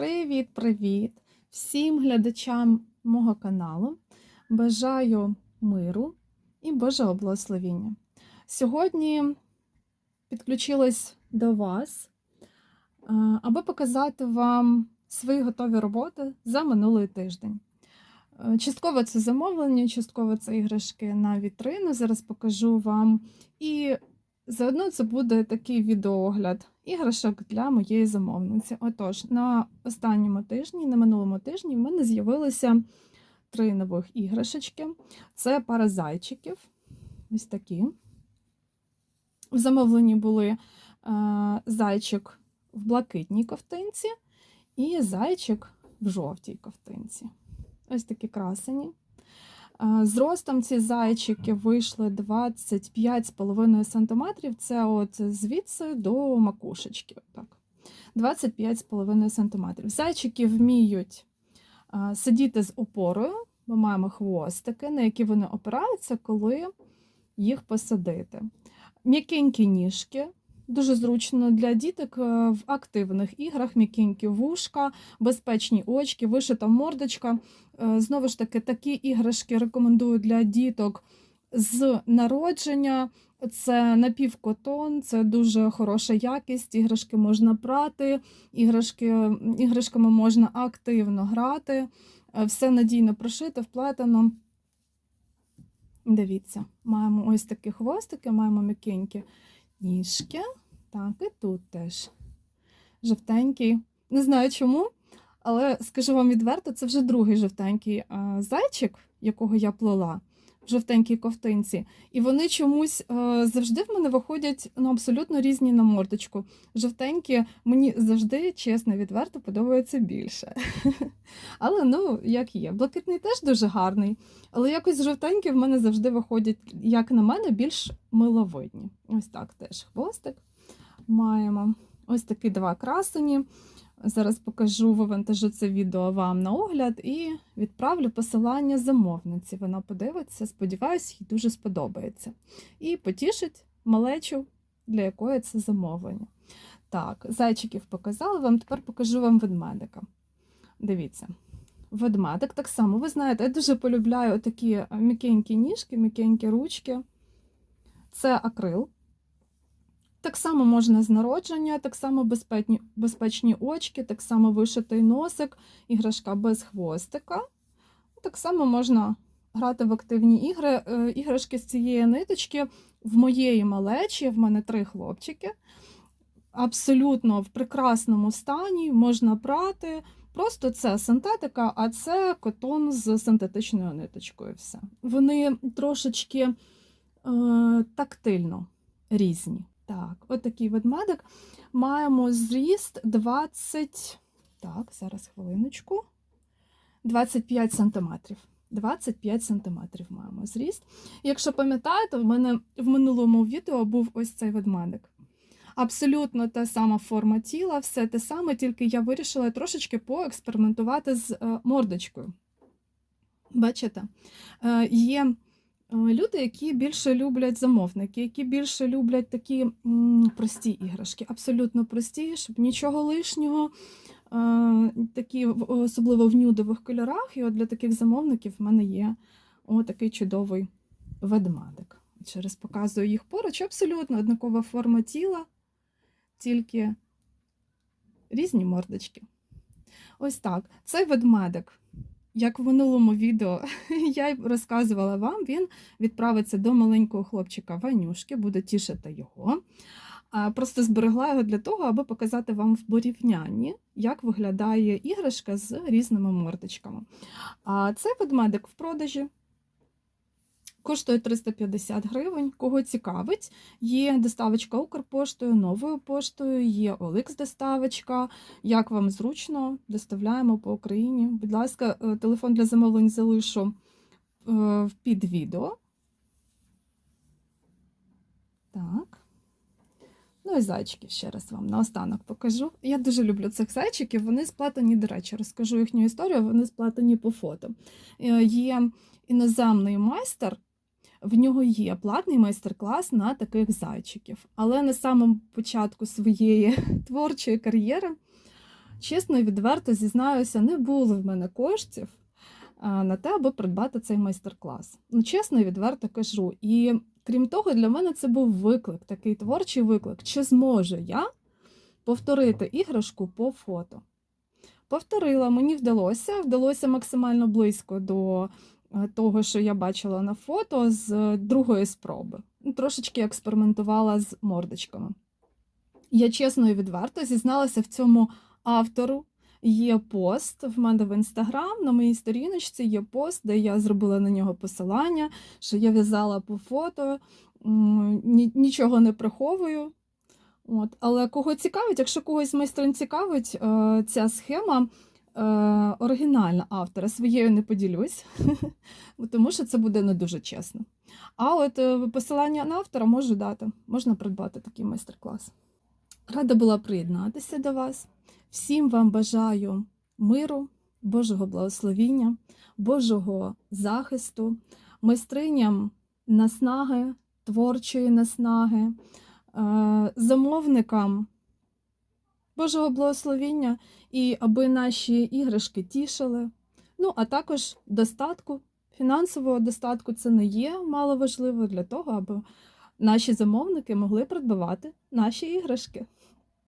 Привіт-привіт всім глядачам мого каналу. Бажаю миру і Божого благословіння. Сьогодні підключилась до вас, аби показати вам свої готові роботи за минулий тиждень. Частково це замовлення, частково це іграшки на вітрину. Зараз покажу вам. І заодно це буде такий відеоогляд іграшок для моєї замовниці. Отож, на останньому тижні, на минулому тижні, в мене з'явилися три нових іграшечки. Це пара зайчиків. Ось такі. В замовленні були е, зайчик в блакитній ковтинці і зайчик в жовтій ковтинці. Ось такі красені. Зростом ці зайчики вийшли 25,5 см. Це от звідси до макушечки. Отак. 25,5 см. Зайчики вміють сидіти з опорою. Ми маємо хвостики, на які вони опираються, коли їх посадити. М'якенькі ніжки. Дуже зручно для діток е, в активних іграх, м'якенькі вушка, безпечні очки, вишита мордочка. Е, Знову ж таки, такі іграшки рекомендую для діток з народження. Це напівкотон, це дуже хороша якість. Іграшки можна прати, іграшки, іграшками можна активно грати, Е, все надійно прошито, вплетено. Дивіться, маємо ось такі хвостики, маємо м'якенькі ніжки. Так, і тут теж жовтенький. Не знаю чому, але скажу вам відверто, це вже другий жовтенький зайчик, якого я плела в жовтенькій ковтинці. І вони чомусь а, завжди в мене виходять ну, абсолютно різні на мордочку. Жовтенькі мені завжди, чесно, відверто, подобаються більше. Але ну, як є. Блакитний теж дуже гарний. Але якось жовтенькі в мене завжди виходять, як на мене, більш миловидні. Ось так теж хвостик маємо. Ось такі два красені. Зараз покажу вивантажу це відео вам на огляд і відправлю посилання замовниці. Вона подивиться, сподіваюся, їй дуже сподобається. І потішить малечу, для якої це замовлення. Так, зайчиків показала вам, тепер покажу вам ведмедика. Дивіться. Ведмедик так само, ви знаєте, я дуже полюбляю такі м'якенькі ніжки, м'якенькі ручки. Це акрил. Так само можна з народження, так само безпечні, безпечні очки, так само вишитий носик, іграшка без хвостика. Так само можна грати в активні ігри. Е, Іграшки з цієї ниточки в моєї малечі, в мене три хлопчики. Абсолютно в прекрасному стані, можна прати. Просто це синтетика, а це котон з синтетичною ниточкою. Все. Вони трошечки е, тактильно різні. Так, от такий ведмедик. Маємо зріст 20. Так, зараз хвилиночку. 25 сантиметрів. 25 сантиметрів маємо зріст. Якщо пам'ятаєте, в мене в минулому відео був ось цей ведмедик. Абсолютно та сама форма тіла, все те саме, тільки я вирішила трошечки поекспериментувати з е, мордочкою. Бачите? Е, Є люди, які більше люблять замовники, які більше люблять такі прості іграшки, абсолютно прості, щоб нічого лишнього, е, такі, особливо в нюдових кольорах. І от для таких замовників в мене є такий чудовий ведмедик. Через показую їх поруч, абсолютно однакова форма тіла, тільки різні мордочки. Ось так. Цей ведмедик, як в минулому відео я розказувала вам, він відправиться до маленького хлопчика Ванюшки, буде тішити його. Просто зберегла його для того, аби показати вам в порівнянні, як виглядає іграшка з різними мордочками. А цей ведмедик в продажі. Коштує 350 гривень. Кого цікавить, є доставочка Укрпоштою, новою поштою, є Оликс доставочка. Як вам зручно, доставляємо по Україні. Будь ласка, е, телефон для замовлень залишу е, під відео. Так. Ну і зайчиків ще раз вам наостанок покажу. Я дуже люблю цих зайчиків. Вони сплетені, до речі, розкажу їхню історію, вони сплетені по фото. Е, Є іноземний майстер, в нього є платний майстер-клас на таких зайчиків. Але на самому початку своєї творчої кар'єри чесно і відверто зізнаюся, не було в мене коштів на те, аби придбати цей майстер-клас. Ну, чесно і відверто кажу. І крім того, для мене це був виклик, такий творчий виклик. Чи зможу я повторити іграшку по фото? Повторила, мені вдалося, вдалося максимально близько до того, що я бачила на фото з другої спроби. Ну, Трошечки експериментувала з мордочками. Я чесно і відверто зізналася в цьому автору. Є пост в мене в інстаграм, на моїй сторіночці є пост, де я зробила на нього посилання, що я в'язала по фото, нічого не приховую. От. Але кого цікавить, якщо когось майстрин цікавить, е, ця схема е, оригінальна автора, своєю не поділюсь, тому що це буде не дуже чесно. А от е, посилання на автора можу дати, можна придбати такий майстер-клас. Рада була приєднатися до вас. Всім вам бажаю миру, Божого благословіння, Божого захисту, майстриням наснаги, творчої наснаги, е, замовникам Божого благословіння і аби наші іграшки тішили. Ну, а також достатку, фінансового достатку це не є мало важливо для того, аби наші замовники могли придбавати наші іграшки.